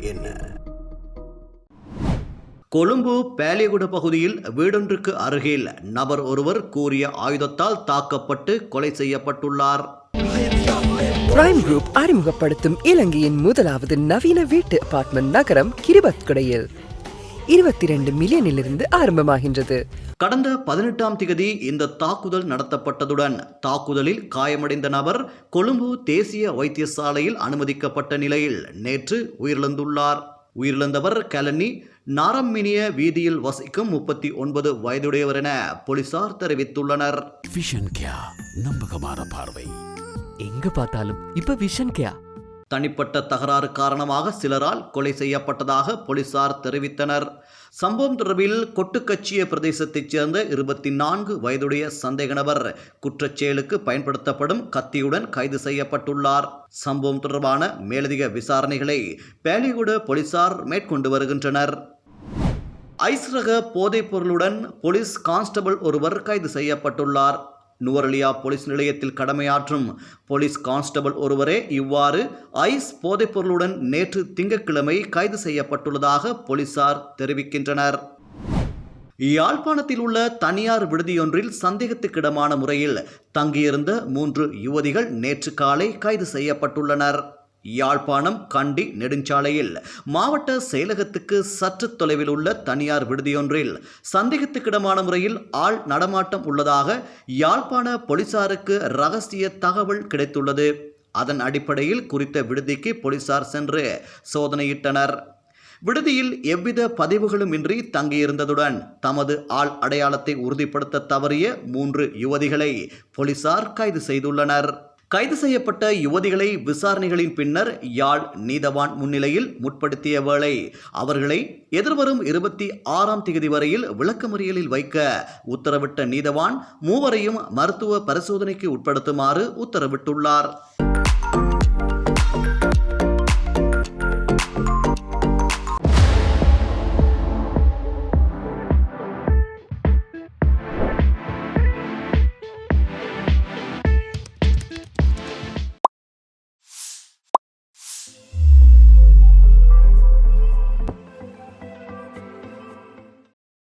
என்ன? கொழும்பு பேலியகுட பகுதியில் வீடொன்றுக்கு அருகில் நபர் ஒருவர் கூறிய ஆயுதத்தால் தாக்கப்பட்டு கொலை செய்யப்பட்டுள்ளார். பிரைம் குரூப் அறிமுகப்படுத்தும் இலங்கையின் முதலாவது நவீன வீட்டு அபார்ட்மெண்ட் நகரம் கிரிபத் குடையில் இருபத்தி ரெண்டு மில்லியனிலிருந்து ஆரம்பமாகின்றது. கடந்த பதினெட்டாம் திகதி இந்த தாக்குதல் நடத்தப்பட்டதுடன் தாக்குதலில் காயமடைந்த நபர் கொழும்பு தேசிய வைத்தியசாலையில் அனுமதிக்கப்பட்ட நிலையில் நேற்று உயிரிழந்துள்ளார். உயிரிழந்தவர் கலனி நாரம்மினிய வீதியில் வசிக்கும் முப்பத்தி ஒன்பது வயதுடையவர் என போலீசார் தெரிவித்துள்ளனர். விஷன் கியா நம்பகமான பார்வை. எங்க பார்த்தாலும் இப்ப விஷன் கேயா தனிப்பட்ட தகராறு காரணமாக சிலரால் கொலை செய்யப்பட்டதாக போலீசார் தெரிவித்தனர். சம்பவம் தொடர்பில் கொட்டுக்கச்சிய பிரதேசத்தைச் சேர்ந்த இருபத்தி நான்கு வயதுடைய சந்தேக நபர் குற்றச்செயலுக்கு பயன்படுத்தப்படும் கத்தியுடன் கைது செய்யப்பட்டுள்ளார். சம்பவம் தொடர்பான மேலதிக விசாரணைகளை பேலிகுட போலீசார் மேற்கொண்டு வருகின்றனர். ஐஸ்ரக போதைப் பொருளுடன் போலீஸ் கான்ஸ்டபிள் ஒருவர் கைது செய்யப்பட்டுள்ளார். நுவரலியா போலீஸ் நிலையத்தில் கடமையாற்றும் போலீஸ் கான்ஸ்டபிள் ஒருவரே இவ்வாறு ஐஸ் போதைப்பொருளுடன் நேற்று திங்கட்கிழமை கைது செய்யப்பட்டுள்ளதாக போலீசார் தெரிவிக்கின்றனர். யாழ்ப்பாணத்தில் உள்ள தனியார் விடுதியொன்றில் சந்தேகத்துக்கிடமான முறையில் தங்கியிருந்த மூன்று யுவதிகள் நேற்று காலை கைது செய்யப்பட்டுள்ளனர். யாழ்ப்பாணம் கண்டி நெடுஞ்சாலையில் மாவட்ட செயலகத்துக்கு சற்று தொலைவில் உள்ள தனியார் விடுதியொன்றில் சந்தேகத்துக்கிடமான முறையில் ஆள் நடமாட்டம் உள்ளதாக யாழ்ப்பாண போலீசாருக்கு ரகசிய தகவல் கிடைத்துள்ளது. அதன் அடிப்படையில் குறித்த விடுதிக்கு போலீசார் சென்று சோதனையிட்டனர். விடுதியில் எவ்வித பதிவுகளும் இன்றி தங்கியிருந்ததுடன் தமது ஆள் அடையாளத்தை உறுதிப்படுத்த தவறிய மூன்று யுவதிகளை போலீசார் கைது செய்துள்ளனர். கைது செய்யப்பட்ட யுவதிகளை விசாரணைகளின் பின்னர் யாழ் நீதவான் முன்னிலையில் முற்படுத்திய வேளை அவர்களை எதிர்வரும் இருபத்தி ஆறாம் தேதி வரையில் விளக்கமறியலில் வைக்க உத்தரவிட்ட நீதவான் மூவரையும் மருத்துவ பரிசோதனைக்கு உட்படுத்துமாறு உத்தரவிட்டுள்ளார்.